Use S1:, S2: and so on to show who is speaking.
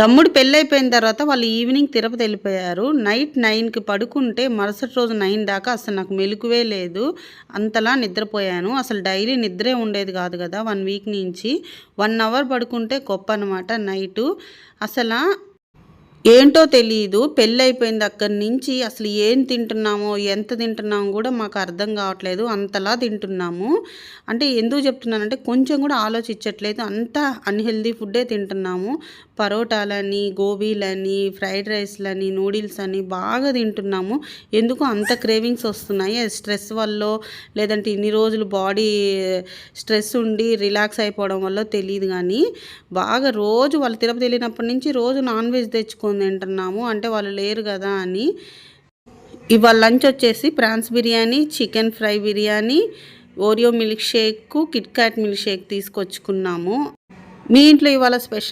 S1: తమ్ముడు పెళ్ళైపోయిన తర్వాత వాళ్ళు ఈవినింగ్ తిరుపతి వెళ్ళిపోయారు. నైట్ నైన్కి పడుకుంటే మరుసటి రోజు నైన్ దాకా అసలు నాకు మెలుకువే లేదు. అంతలా నిద్రపోయాను. అసలు డైలీ నిద్రే ఉండేది కాదు కదా వన్ వీక్ నుంచి. వన్ అవర్ పడుకుంటే గొప్ప అనమాట నైటు. అసలు ఏంటో తెలియదు పెళ్ళి అక్కడి నుంచి అసలు ఏం తింటున్నామో ఎంత తింటున్నామో కూడా మాకు అర్థం కావట్లేదు. అంతలా తింటున్నాము. అంటే ఎందుకు చెప్తున్నానంటే కొంచెం కూడా ఆలోచించట్లేదు. అంత అన్హెల్దీ ఫుడ్డే తింటున్నాము. పరోటాలని గోబీలని ఫ్రైడ్ రైస్లని నూడిల్స్ అని బాగా తింటున్నాము. ఎందుకు అంత క్రేవింగ్స్ వస్తున్నాయి? స్ట్రెస్ వల్ల లేదంటే ఇన్ని రోజులు బాడీ స్ట్రెస్ ఉండి రిలాక్స్ అయిపోవడం వల్ల తెలియదు కానీ బాగా రోజు వాళ్ళు తిరుపతి వెళ్ళినప్పటి నుంచి రోజు నాన్ వెజ్ తెచ్చుకొని తింటున్నాము. అంటే వాళ్ళు లేరు కదా అని. ఇవాళ లంచ్ వచ్చేసి prawns biryani chicken fry biryani Oreo milkshake Kit Kat milkshake తీసుకొచ్చుకున్నాము. మీ ఇంట్లో ఇవాళ స్పెషల్